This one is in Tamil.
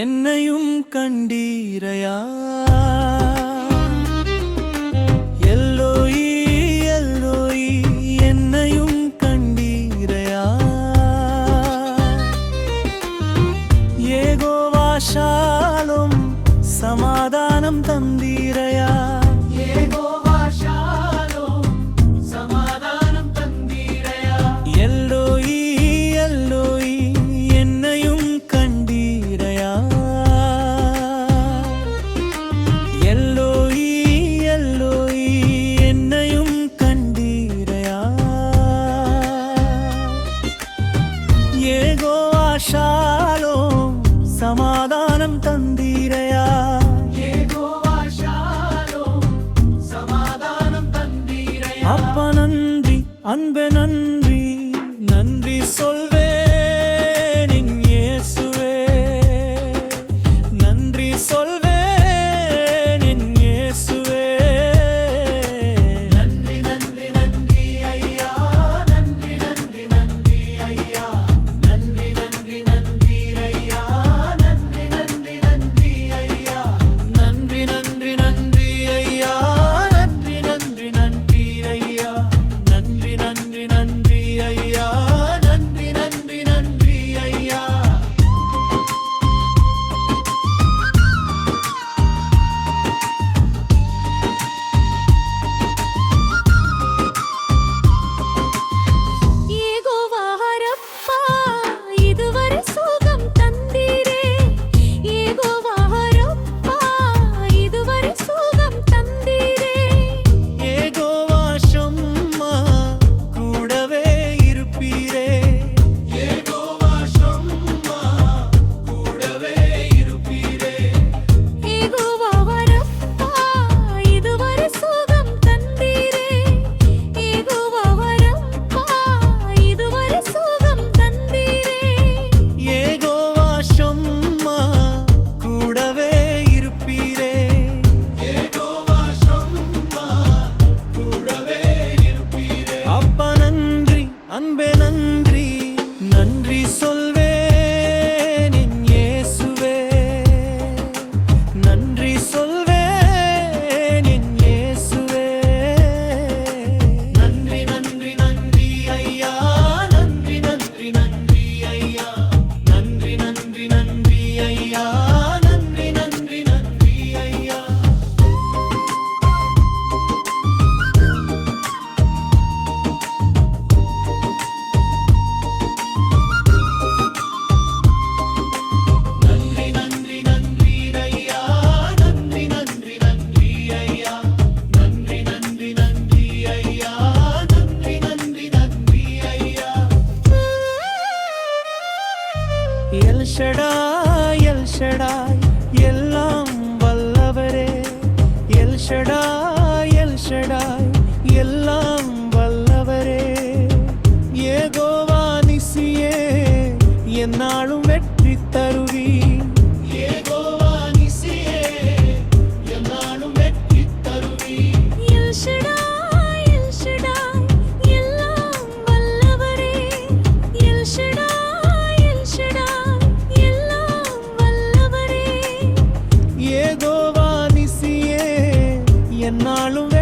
என்னையும் கண்டீரையா? எல்லோயி எல்லோயி என்னையும் கண்டீரையா? ஏகோவாஷாலும் சமாதானம் தந்தீரையா? அன்பே ஷடாய் எல் ஷடாய் எல்லாம் வல்லவரே. எல் ஷடாய் எல் ஷடாய் எல்லாம் வல்லவரே. ஏகோவா நிசியே என்னாலும் வெற்றி தருவீ lo